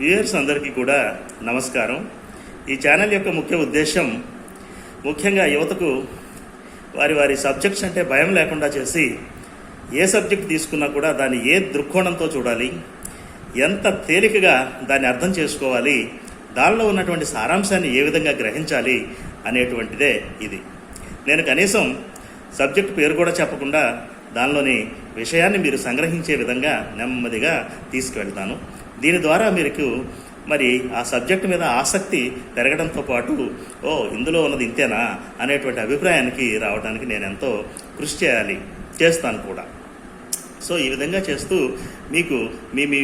Viewers అందరికీ కూడా నమస్కారం. ఈ ఛానల్ యొక్క ముఖ్య ఉద్దేశం ముఖ్యంగా యువతకు వారి వారి సబ్జెక్ట్స్ అంటే భయం లేకుండా చేసి ఏ సబ్జెక్ట్ తీసుకున్నా కూడా దాన్ని ఏ దృక్కోణంతో చూడాలి ఎంత తేలికగా దాన్ని అర్థం చేసుకోవాలి దానిలో ఉన్నటువంటి సారాంశాన్ని ఏ విధంగా గ్రహించాలి అనేటువంటిదే ఇది. నేను కనీసం సబ్జెక్ట్ పేరు కూడా చెప్పకుండా దానిలోని విషయాన్ని మీరు సంగ్రహించే విధంగా నెమ్మదిగా తీసుకువెళ్తాను. దీని ద్వారా మీకు మరి ఆ సబ్జెక్ట్ మీద ఆసక్తి పెరగడంతో పాటు ఓ ఇందులో ఉన్నది ఇంతేనా అనేటువంటి అభిప్రాయానికి రావడానికి నేను ఎంతో కృషి చేయాలి చేస్తాను కూడా. సో ఈ విధంగా చేస్తూ మీకు మీ మీ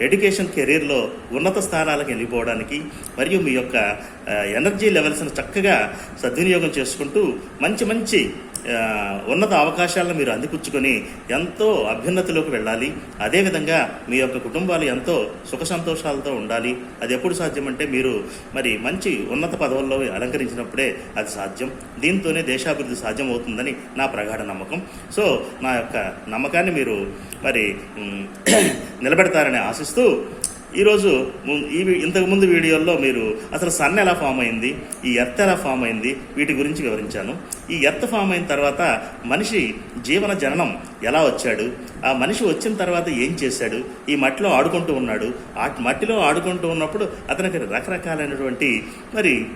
ఎడ్యుకేషన్ కెరీర్లో ఉన్నత స్థానాలకు వెళ్ళిపోవడానికి మరియు మీ యొక్క ఎనర్జీ లెవెల్స్ను చక్కగా సద్వినియోగం చేసుకుంటూ మంచి మంచి ఉన్నత అవకాశాలను మీరు అందిపుచ్చుకొని ఎంతో అభ్యున్నతిలోకి వెళ్ళాలి. అదేవిధంగా మీ యొక్క కుటుంబాలు ఎంతో సుఖ సంతోషాలతో ఉండాలి. అది ఎప్పుడు సాధ్యమంటే మీరు మరి మంచి ఉన్నత పదవుల్లో అలంకరించినప్పుడే అది సాధ్యం. దీంతోనే దేశాభివృద్ధి సాధ్యం అవుతుందని నా ప్రగాఢ నమ్మకం. సో నా యొక్క నమ్మకాన్ని మీరు మరి నిలబెడతారని ఆశిస్తూ ఈరోజు ఈ ఇంతకుముందు వీడియోల్లో మీరు అసలు సన్ ఎలా ఫామ్ అయింది ఈ ఎర్త్ ఎలా ఫామ్ అయింది వీటి గురించి వివరించాను. ఈ ఎర్త్ ఫామ్ అయిన తర్వాత మనిషి జీవన జననం ఎలా వచ్చాడు ఆ మనిషి వచ్చిన తర్వాత ఏం చేశాడు ఈ మట్టిలో ఆడుకుంటూ ఉన్నాడు. ఆ మట్టిలో ఆడుకుంటూ ఉన్నప్పుడు అతనికి రకరకాలైనటువంటి మరి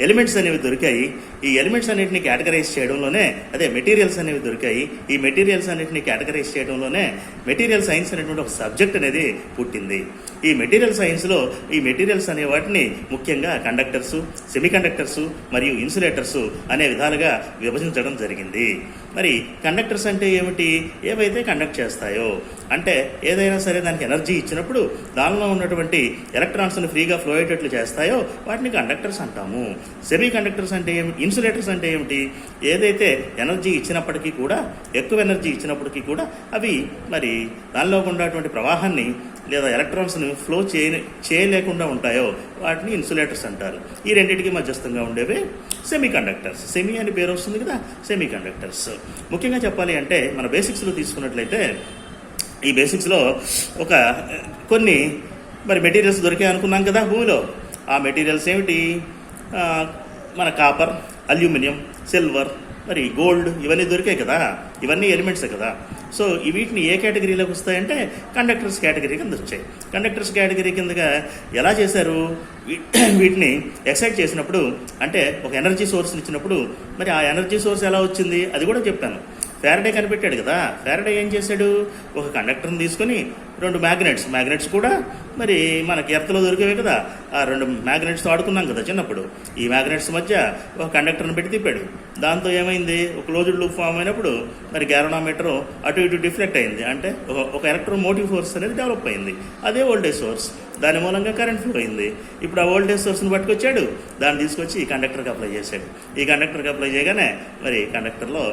ఎలిమెంట్స్ అనేవి దొరికాయి. ఈ ఎలిమెంట్స్ అన్నిటిని కేటగరైజ్ చేయడంలోనే అదే మెటీరియల్స్ అనేవి దొరికాయి. ఈ మెటీరియల్స్ అన్నిటిని కేటగరైజ్ చేయడంలోనే మెటీరియల్ సైన్స్ అనేటువంటి ఒక సబ్జెక్ట్ అనేది పుట్టింది. ఈ మెటీరియల్ సైన్స్లో ఈ మెటీరియల్స్ అనే వాటిని ముఖ్యంగా కండక్టర్స్ సెమీ కండక్టర్స్ మరియు ఇన్సులేటర్స్ అనే విధాలుగా విభజించడం జరిగింది. మరి కండక్టర్స్ అంటే ఏమిటి? ఏవైతే కండక్ట్ చేస్తాయో అంటే ఏదైనా సరే దానికి ఎనర్జీ ఇచ్చినప్పుడు దానిలో ఉన్నటువంటి ఎలక్ట్రాన్స్ని ఫ్రీగా ఫ్లో అయ్యేటట్లు చేస్తాయో వాటిని కండక్టర్స్ అంటాము. సెమీ కండక్టర్స్ అంటే ఏమి ఇన్సులేటర్స్ అంటే ఏమిటి? ఏదైతే ఎనర్జీ ఇచ్చినప్పటికీ కూడా ఎక్కువ ఎనర్జీ ఇచ్చినప్పటికీ కూడా అవి మరి దానిలో ఉన్నటువంటి ప్రవాహాన్ని లేదా ఎలక్ట్రాన్స్ని ఫ్లో చేయ చేయలేకుండా ఉంటాయో వాటిని ఇన్సులేటర్స్ అంటారు. ఈ రెండింటికి మధ్యస్థంగా ఉండేవి సెమీ కండక్టర్స్ సెమీ అని పేరు వస్తుంది కదా సెమీ కండక్టర్స్ ముఖ్యంగా చెప్పాలి అంటే మన బేసిక్స్లో తీసుకున్నట్లయితే ఈ బేసిక్స్లో ఒక కొన్ని మరి మెటీరియల్స్ దొరికాయి అనుకున్నాం కదా భూమిలో. ఆ మెటీరియల్స్ ఏమిటి? మన కాపర్ అల్యూమినియం సిల్వర్ మరి గోల్డ్ ఇవన్నీ దొరికాయి కదా ఇవన్నీ ఎలిమెంట్సే కదా. సో ఈ వీటిని ఏ కేటగిరీలోకి వస్తాయంటే కండక్టర్స్ కేటగిరీ కింద వచ్చాయి. కండక్టర్స్ కేటగిరీ కిందగా ఎలా చేశారు? వీటిని ఎక్సైట్ చేసినప్పుడు అంటే ఒక ఎనర్జీ సోర్స్ని ఇచ్చినప్పుడు మరి ఆ ఎనర్జీ సోర్స్ ఎలా వచ్చింది? అది కూడా చెప్పాను. ఫ్యారడే కనిపెట్టాడు కదా. ఫ్యారడే ఏం చేశాడు? ఒక కండక్టర్ని తీసుకొని రెండు మ్యాగ్నెట్స్ మ్యాగ్నెట్స్ కూడా మరి మనకి ఎర్త్లో దొరికేవే కదా. ఆ రెండు మ్యాగ్నెట్స్తో ఆడుకున్నాం కదా చిన్నప్పుడు. ఈ మ్యాగ్నెట్స్ మధ్య ఒక కండక్టర్ని పెట్టి తిప్పాడు. దాంతో ఏమైంది? ఒక క్లోజ్డ్ లూప్ ఫామ్ అయినప్పుడు మరి గ్యారోనామీటర్ అటు ఇటు డిఫ్లెక్ట్ అయింది. అంటే ఒక- ఎలక్ట్రో మోటివ్ ఫోర్స్ అనేది డెవలప్ అయింది. అదే ఓల్డేజ్ సోర్స్ దాని మూలంగా కరెంట్ ఫ్లో అయింది. ఇప్పుడు ఆ వోల్టేజ్ సోర్స్ని పట్టుకొచ్చాడు. దాన్ని తీసుకొచ్చి ఈ కండక్టర్కి అప్లై చేశాడు. ఈ కండక్టర్కి అప్లై చేయగానే మరి కండక్టర్లో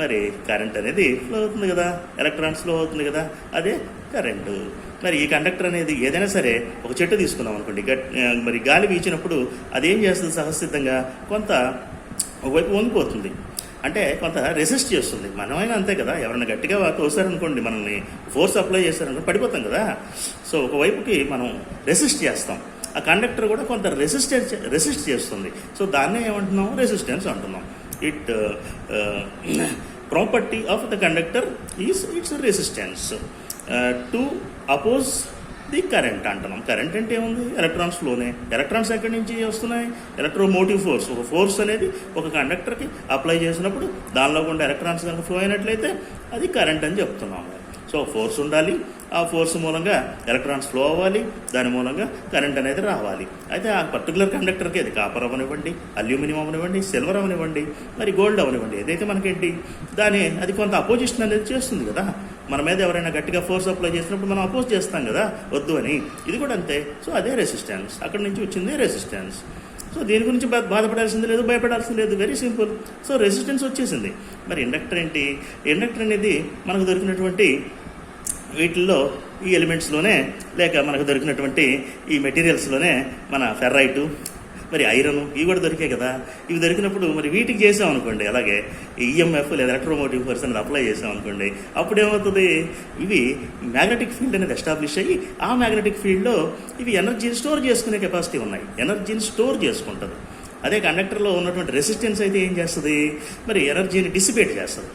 మరి కరెంట్ అనేది ఫ్లో అవుతుంది కదా. ఎలక్ట్రాన్స్ ఫ్లో అవుతుంది కదా. అదే కరెంటు మరి ఈ కండక్టర్ అనేది ఏదైనా సరే ఒక చెట్టు తీసుకున్నాం అనుకోండి. గట్ మరి గాలి వీచినప్పుడు అది ఏం చేస్తుంది సహసిద్ధంగా కొంత ఒకవైపు వంగిపోతుంది అంటే కొంత రెసిస్ట్ చేస్తుంది. మనమైనా అంతే కదా. ఎవరైనా గట్టిగా తోసారనుకోండి మనల్ని ఫోర్స్ అప్లై చేశారనుకో పడిపోతాం కదా. సో ఒకవైపుకి మనం రెసిస్ట్ చేస్తాం. ఆ కండక్టర్ కూడా కొంత రెసిస్టెన్స్ రెసిస్ట్ చేస్తుంది. సో దాన్నే ఏమంటున్నాం? రెసిస్టెన్స్ అంటున్నాం. It property of the conductor is its resistance to oppose the current అంటున్నాం. కరెంట్ అంటే ఏముంది? ఎలక్ట్రాన్స్ ఫ్లోనే. ఎలక్ట్రాన్స్ ఎక్కడి నుంచి వస్తున్నాయి? Electro motive force. ఒక ఫోర్స్ అనేది ఒక కండక్టర్కి అప్లై చేసినప్పుడు దానిలో కూడా ఎలక్ట్రాన్స్ కనుక ఫ్లో అయినట్లయితే అది కరెంట్ అని చెప్తున్నాము సో ఫోర్స్ ఉండాలి ఆ ఫోర్స్ మూలంగా ఎలక్ట్రాన్స్ ఫ్లో అవ్వాలి దాని మూలంగా కరెంట్ అనేది రావాలి. అయితే ఆ పర్టికులర్ కండక్టర్కి అది కాపర్ అవనివ్వండి అల్యూమినియం అవనివ్వండి సిల్వర్ అవనివ్వండి మరి గోల్డ్ అవనివ్వండి ఏదైతే మనకేంటి దాని అది కొంత అపోజిషన్ అనేది చేస్తుంది కదా. మన మీద ఎవరైనా గట్టిగా ఫోర్స్ అప్లై చేసినప్పుడు మనం అపోజ్ చేస్తాం కదా వద్దు అని. ఇది కూడా అంతే. సో అదే రెసిస్టెన్స్. అక్కడి నుంచి వచ్చింది రెసిస్టెన్స్. సో దీని గురించి బా బాధపడాల్సింది లేదు భయపడాల్సింది లేదు. Very simple. సో రెసిస్టెన్స్ వచ్చేసింది. మరి ఇండక్టర్ ఏంటి? ఇండక్టర్ అనేది మనకు దొరికినటువంటి వీటిల్లో ఈ ఎలిమెంట్స్లోనే లేక మనకు దొరికినటువంటి ఈ మెటీరియల్స్లోనే మన ఫెర్రైటు మరి ఐరన్ ఇవి కూడా దొరికాయి కదా. ఇవి దొరికినప్పుడు మరి వీటికి చేసాం అనుకోండి. అలాగే ఈఎంఎఫ్ లేదా ఎలక్ట్రోమోటివ్ ఫోర్స్ అనేది అప్లై చేసాం అనుకోండి. అప్పుడు ఏమవుతుంది? ఇవి మ్యాగ్నెటిక్ ఫీల్డ్ అనేది ఎస్టాబ్లిష్ అయ్యి ఆ మ్యాగ్నెటిక్ ఫీల్డ్లో ఇవి ఎనర్జీని స్టోర్ చేసుకునే కెపాసిటీ ఉన్నాయి. ఎనర్జీని స్టోర్ చేసుకుంటుంది. అదే కండక్టర్లో ఉన్నటువంటి రెసిస్టెన్స్ అయితే ఏం చేస్తుంది? మరి ఎనర్జీని డిసిపేట్ చేస్తుంది.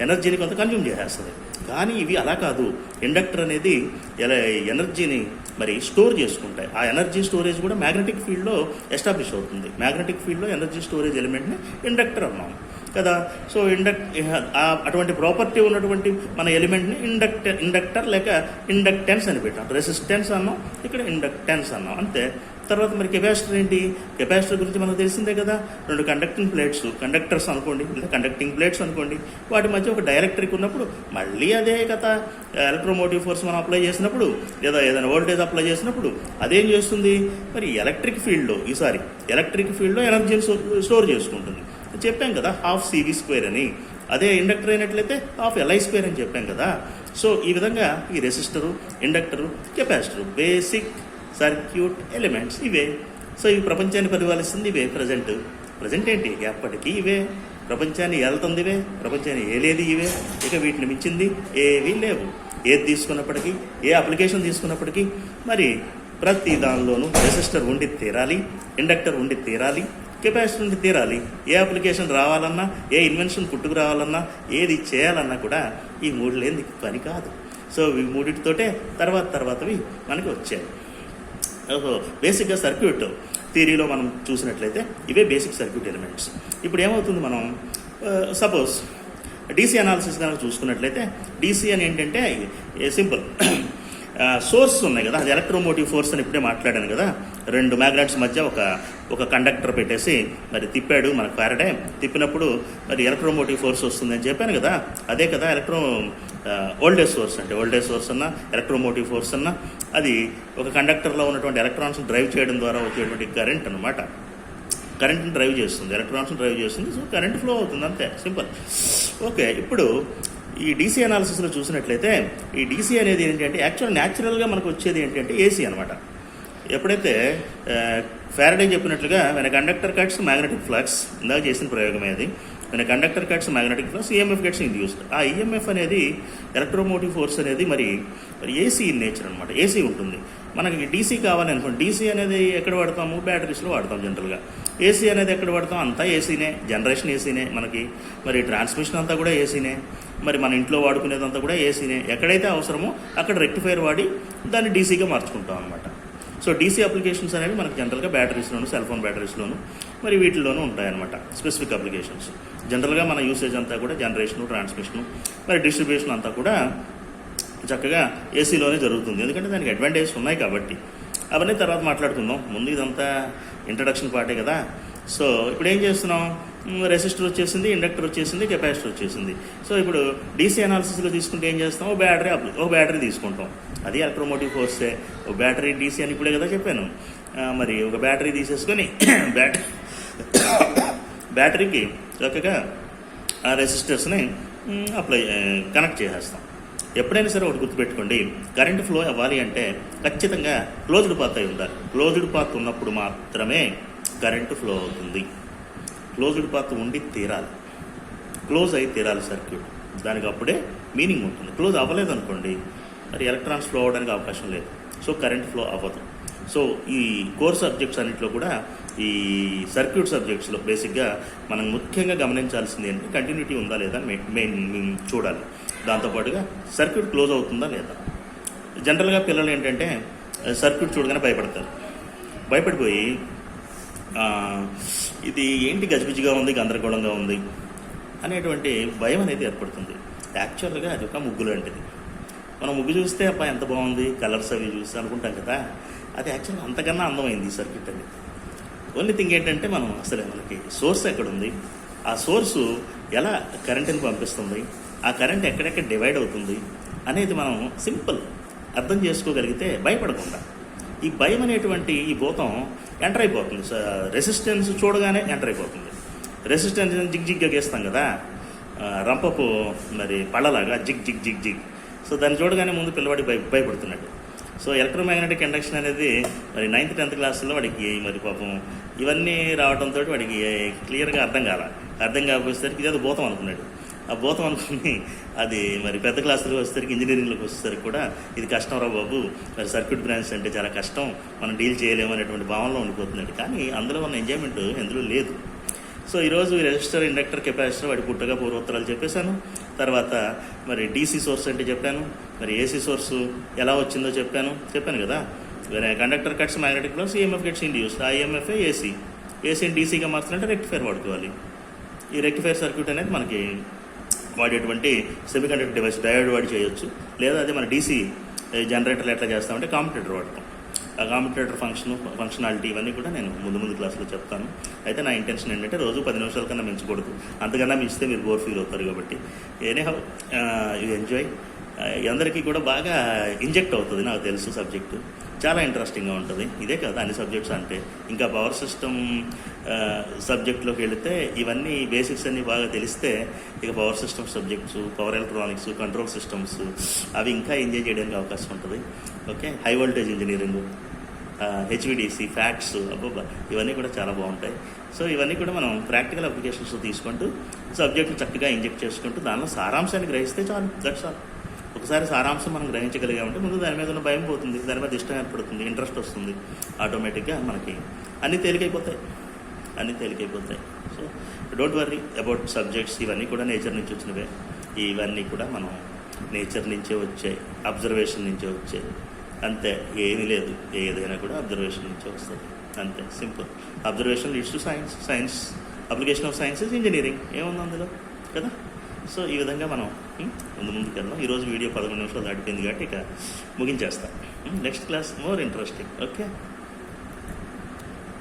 ఎనర్జీని కొంత కన్జ్యూమ్ చేసేస్తుంది. కానీ ఇవి అలా కాదు. ఇండక్టర్ అనేది ఎలా ఎనర్జీని మరి స్టోర్ చేసుకుంటాయి. ఆ ఎనర్జీ స్టోరేజ్ కూడా మ్యాగ్నెటిక్ ఫీల్డ్లో ఎస్టాబ్లిష్ అవుతుంది. మ్యాగ్నెటిక్ ఫీల్డ్లో ఎనర్జీ స్టోరేజ్ ఎలిమెంట్ని ఇండక్టర్ అన్నాం. కదా? సో ఇండక్ట్ అటువంటి ప్రాపర్టీ ఉన్నటువంటి మన ఎలిమెంట్ని ఇండక్ట్ ఇండక్టర్ లేక ఇండక్టెన్స్ అని పెట్టాం. రెసిస్టెన్స్ అన్నాం. ఇక్కడ ఇండక్టెన్స్ అన్నాం. అంతే. తర్వాత మరి కెపాసిటర్ ఏంటి? కెపాసిటర్ గురించి మనకు తెలిసిందే కదా. రెండు కండక్టింగ్ ప్లేట్స్ కండక్టర్స్ అనుకోండి లేదా కండక్టింగ్ ప్లేట్స్ అనుకోండి. వాటి మధ్య ఒక డైరెక్ట్రిక్ ఉన్నప్పుడు మళ్ళీ అదే కథ. ఎలక్ట్రోమోటివ్ ఫోర్స్ మనం అప్లై చేసినప్పుడు లేదా ఏదైనా వోల్టేజ్ అప్లై చేసినప్పుడు అదేం చేస్తుంది? మరి ఎలక్ట్రిక్ ఫీల్డ్లో ఈసారి ఎలక్ట్రిక్ ఫీల్డ్లో ఎనర్జీని స్టోర్ చేసుకుంటుంది. చెప్పాం కదా హాఫ్ సివి స్క్వేర్ అని. అదే ఇండక్టర్ అయినట్లయితే హాఫ్ ఎల్ఐ స్క్వేర్ అని చెప్పాం కదా. సో ఈ విధంగా ఈ resistor inductor capacitor basic circuit elements ఇవే. సో ఇవి ప్రపంచాన్ని పరిపాలిస్తుంది ఇవే ప్రజెంట్. ప్రజెంట్ ఏంటి? ఎప్పటికీ ఇవే. ప్రపంచాన్ని ఏళ్తుంది ఇవే ప్రపంచాన్ని ఏలేది ఇవే. ఇక వీటిని మించింది ఏవీ లేవు. ఏది తీసుకున్నప్పటికీ ఏ అప్లికేషన్ తీసుకున్నప్పటికీ మరి ప్రతి దానిలోనూ రెసిస్టర్ ఉండి తీరాలి ఇండక్టర్ ఉండి తీరాలి కెపాసిటీ ఉండి తీరాలి. ఏ అప్లికేషన్ రావాలన్నా ఏ ఇన్వెన్షన్ పుట్టుకు రావాలన్నా ఏది చేయాలన్నా కూడా ఈ మూడు లేని పని కాదు. సో ఈ మూడిటితోటే తర్వాత తర్వాతవి మనకి వచ్చాయి. ఓహో బేసిక్గా సర్క్యూట్ థియరీలో మనం చూసినట్లయితే ఇవే బేసిక్ సర్క్యూట్ ఎలిమెంట్స్ ఇప్పుడు ఏమవుతుంది మనం? సపోజ్ డీసీ అనాలిసిస్ కనుక చూసుకున్నట్లయితే డీసీ అని ఏంటంటే సింపుల్ సోర్స్ ఉన్నాయి కదా అది ఎలక్ట్రోమోటివ్ ఫోర్స్ అని ఇప్పుడే మాట్లాడాను కదా. రెండు మ్యాగ్నెట్స్ మధ్య ఒక ఒక కండక్టర్ పెట్టేసి మరి తిప్పాడు మన ఫారడే తిప్పినప్పుడు మరి ఎలక్ట్రోమోటివ్ ఫోర్స్ వస్తుందని చెప్పాను కదా. అదే కదా ఎలక్ట్రో ఓల్డేజ్ సోర్స్ అంటే ఓల్డేజ్ సోర్స్ అన్న ఎలక్ట్రోమోటివ్ ఫోర్స్ అన్న అది ఒక కండక్టర్లో ఉన్నటువంటి ఎలక్ట్రాన్స్ డ్రైవ్ చేయడం ద్వారా వచ్చేటువంటి కరెంట్ అనమాట కరెంట్ని డ్రైవ్ చేస్తుంది ఎలక్ట్రాన్స్ని డ్రైవ్ చేస్తుంది. సో కరెంట్ ఫ్లో అవుతుంది అంతే సింపుల్. ఓకే ఇప్పుడు ఈ డీసీ అనాలిసిస్లో చూసినట్లయితే ఈ డీసీ అనేది ఏంటంటే యాక్చువల్ న్యాచురల్గా మనకు వచ్చేది ఏంటంటే ఏసీ అనమాట ఎప్పుడైతే ఫ్యారడే చెప్పినట్లుగా మన కండక్టర్ కట్స్ మ్యాగ్నెటిక్ ఫ్లక్స్ ఇందాక చేసిన ప్రయోగమే అది. మన conductor cuts magnetic flux EMF gets induced ఆ ఈఎంఎఫ్ అనేది ఎలక్ట్రోమోటివ్ ఫోర్స్ అనేది మరి మరి ఏసీ ఇన్ నేచర్ అనమాట ఏసీ ఉంటుంది. మనకి డీసీ కావాలి అనుకోండి. డీసీ అనేది ఎక్కడ వాడతాము? బ్యాటరీస్లో వాడతాం జనరల్గా ఏసీ అనేది ఎక్కడ వాడతాం? అంతా ఏసీనే జనరేషన్ ఏసీనే మనకి. మరి ట్రాన్స్మిషన్ అంతా కూడా ఏసీనే మరి మన ఇంట్లో వాడుకునేదంతా కూడా ఏసీనే ఎక్కడైతే అవసరమో అక్కడ రెక్టిఫైర్ వాడి దాన్ని డీసీగా మార్చుకుంటాం అనమాట సో డీసీ అప్లికేషన్స్ అనేవి మనకి జనరల్గా బ్యాటరీస్లోను సెల్ ఫోన్ బ్యాటరీస్లోను మరి వీటిల్లోనూ ఉంటాయన్నమాట స్పెసిఫిక్ అప్లికేషన్స్ జనరల్గా మన యూసేజ్ అంతా కూడా జనరేషను ట్రాన్స్మిషను మరి డిస్ట్రిబ్యూషన్ అంతా కూడా చక్కగా ఏసీలోనే జరుగుతుంది. ఎందుకంటే దానికి అడ్వాంటేజెస్ ఉన్నాయి కాబట్టి. అవన్నీ తర్వాత మాట్లాడుకుందాం. ముందు ఇదంతా ఇంట్రడక్షన్ పార్టే కదా. సో ఇప్పుడు ఏం చేస్తున్నాం? రెసిస్టర్ వచ్చేసింది ఇండక్టర్ వచ్చేసింది కెపాసిటర్ వచ్చేసింది. సో ఇప్పుడు డీసీ అనాలిసిస్లో తీసుకుంటే ఏం చేస్తాం? ఓ బ్యాటరీ ఓ బ్యాటరీ తీసుకుంటాం. అది ఎలక్ట్రోమోటివ్ ఫోర్సే ఓ బ్యాటరీ డీసీ అని ఇప్పుడే కదా చెప్పాను. మరి ఒక బ్యాటరీ తీసేసుకొని బ్యాటరీ బ్యాటరీకి చక్కగా ఆ రెసిస్టర్స్ని అప్లై కనెక్ట్ చేసేస్తాం. ఎప్పుడైనా సరే ఒకటి గుర్తుపెట్టుకోండి కరెంట్ ఫ్లో అవ్వాలి అంటే ఖచ్చితంగా క్లోజ్డ్ పాత్ అయి ఉండాలి. క్లోజ్డ్ పాత్ ఉన్నప్పుడు మాత్రమే కరెంటు ఫ్లో అవుతుంది. క్లోజ్డ్ పాత్ ఉండి తీరాలి. క్లోజ్ అయి తీరాలి సర్క్యూట్ దానికి అప్పుడే మీనింగ్ ఉంటుంది. క్లోజ్ అవ్వలేదు అనుకోండి మరి ఎలక్ట్రాన్స్ ఫ్లో అవ్వడానికి అవకాశం లేదు. సో కరెంట్ ఫ్లో అవ్వదు. సో ఈ కోర్ సబ్జెక్ట్స్ అన్నింటిలో కూడా ఈ సర్క్యూట్ సబ్జెక్ట్స్లో బేసిక్గా మనం ముఖ్యంగా గమనించాల్సింది ఏంటంటే కంటిన్యూటీ ఉందా లేదా మెయిన్ మెయిన్ చూడాలి. దాంతోపాటుగా సర్క్యూట్ క్లోజ్ అవుతుందా లేదా? జనరల్గా పిల్లలు ఏంటంటే సర్క్యూట్ చూడగానే భయపడతారు. భయపడిపోయి ఇది ఏంటి గజిబిజిగా ఉంది గందరగోళంగా ఉంది అనేటువంటి భయం అనేది ఏర్పడుతుంది. యాక్చువల్గా అది ఒక ముగ్గు లాంటిది. మనం ముగ్గు చూస్తే అబ్బా ఎంత బాగుంది కలర్స్ అవి చూస్తే అనుకుంటాం కదా అది యాక్చువల్గా అంతకన్నా అందమైంది ఈ సర్క్యూట్ అనేది. ఓన్లీ థింగ్ ఏంటంటే మనం అసలు మనకి సోర్స్ ఎక్కడుంది ఆ సోర్సు ఎలా కరెంటుని పంపిస్తుంది ఆ కరెంట్ ఎక్కడెక్కడ డివైడ్ అవుతుంది అనేది మనం సింపుల్ అర్థం చేసుకోగలిగితే భయపడకుండా. ఈ భయం అనేటువంటి ఈ భూతం ఎంటర్ అయిపోతుంది. రెసిస్టెన్స్ చూడగానే ఎంటర్ అయిపోతుంది. రెసిస్టెన్స్ జిగ్ జిగ్గా గీస్తాం కదా. రంపపు మరి పళ్ళలాగా zig zig zig zig. So దాన్ని చూడగానే ముందు పిల్లవాడికి భయ భయపడుతున్నాడు సో ఎలక్ట్రోమాగ్నెటిక్ ఇండక్షన్ అనేది మరి నైన్త్ టెన్త్ క్లాస్లో వాడికి మరి పాపం. ఇవన్నీ రావడంతో వాడికి క్లియర్గా అర్థం కాల. అర్థం కాకపోయేసరికి ఇదేదో భూతం అనుకున్నాడు. ఆ భూతం అనుకుని అది మరి పెద్ద క్లాసులకు వచ్చేసరికి ఇంజనీరింగ్లోకి వచ్చేసరికి కూడా ఇది కష్టం రా బాబు. మరి సర్క్యూట్ బ్రాంచ్ అంటే చాలా కష్టం. మనం డీల్ చేయలేము అనేటువంటి భావనలో ఉండిపోతున్నాడు కానీ అందులో ఉన్న ఎంజాయ్మెంట్ ఎందులో లేదు. సో ఈరోజు ఈ రెజిస్టర్ ఇండక్టర్ కెపాసిటర్ వాడి పుట్టగా పూర్వోత్తరాలు చెప్పేశాను. తర్వాత మరి డీసీ సోర్స్ అంటే చెప్పాను. మరి ఏసీ సోర్స్ ఎలా వచ్చిందో చెప్పాను. చెప్పాను కదా. Conductor cuts magnetic flux EMF gets induce. ఆ ఈఎంఎఫ్ ఏసీ? ఏసీని డీసీగా మార్చాలంటే రెక్టిఫైర్ వాడుకోవాలి. ఈ రెక్టిఫైర్ సర్క్యూట్ అనేది మనకి వాడేటువంటి సెమీ కండక్టర్ డివైస్ డయోడ్ వాడి చేయొచ్చు. లేదా అదే మన డీసీ జనరేటర్లు ఎట్లా చేస్తామంటే కాంపిటేటర్ వాడతాం ఆ కాంపిటేటర్ ఫంక్షన్ ఫంక్షనాలిటీ ఇవన్నీ కూడా నేను ముందు ముందు క్లాసులో చెప్తాను. అయితే నా ఇంటెన్షన్ ఏంటంటే రోజు పది నిమిషాల కన్నా మించకూడదు. అంతకన్నా మించితే మీరు బోర్ ఫీల్ అవుతారు కాబట్టి. ఏనే హౌ యూ ఎంజాయ్ అందరికీ కూడా బాగా ఇంజెక్ట్ అవుతుంది నాకు తెలుసు సబ్జెక్టు. చాలా ఇంట్రెస్టింగ్గా ఉంటుంది. ఇదే కదా అన్ని సబ్జెక్ట్స్ అంటే. ఇంకా పవర్ సిస్టమ్ సబ్జెక్ట్లోకి వెళితే ఇవన్నీ బేసిక్స్ అన్నీ బాగా తెలిస్తే ఇక power system subjects power electronics control systems అవి ఇంకా ఎంజాయ్ చేయడానికి అవకాశం ఉంటుంది. Okay? High voltage engineering HVDC facts అబ్బబ్బా ఇవన్నీ కూడా చాలా బాగుంటాయి. సో ఇవన్నీ కూడా మనం ప్రాక్టికల్ అప్లికేషన్స్ తీసుకుంటూ సబ్జెక్ట్ని చక్కగా ఇంజెక్ట్ చేసుకుంటూ దానిలో సారాంశాన్ని గ్రహిస్తే చాలు. దట్స్ ఆల్ ఒకసారి సారాంశం మనం గ్రహించగలిగామంటే ముందు దాని మీద ఉన్న భయం పోతుంది దాని మీద ఇష్టం ఏర్పడుతుంది ఇంట్రెస్ట్ వస్తుంది ఆటోమేటిక్గా మనకి. అన్నీ తేలికైపోతాయి. అన్నీ తేలికైపోతాయి. So don't worry about subjects ఇవన్నీ కూడా నేచర్ నుంచి వచ్చినవే. ఇవన్నీ కూడా మనం నేచర్ నుంచే వచ్చాయి అబ్జర్వేషన్ నుంచే వచ్చాయి అంతే ఏమీ లేదు. ఏదైనా కూడా అబ్జర్వేషన్ నుంచే వస్తుంది. అంతే simple observation leads to science science application of science engineering ఏముంది అందులో? కదా? సో ఈ విధంగా మనం ముందు ముందుకు వెళ్దాం. ఈరోజు వీడియో పదకొండు నిమిషాలు దాటిపోయింది కాబట్టి ఇక ముగించేస్తాం. Next class more interesting okay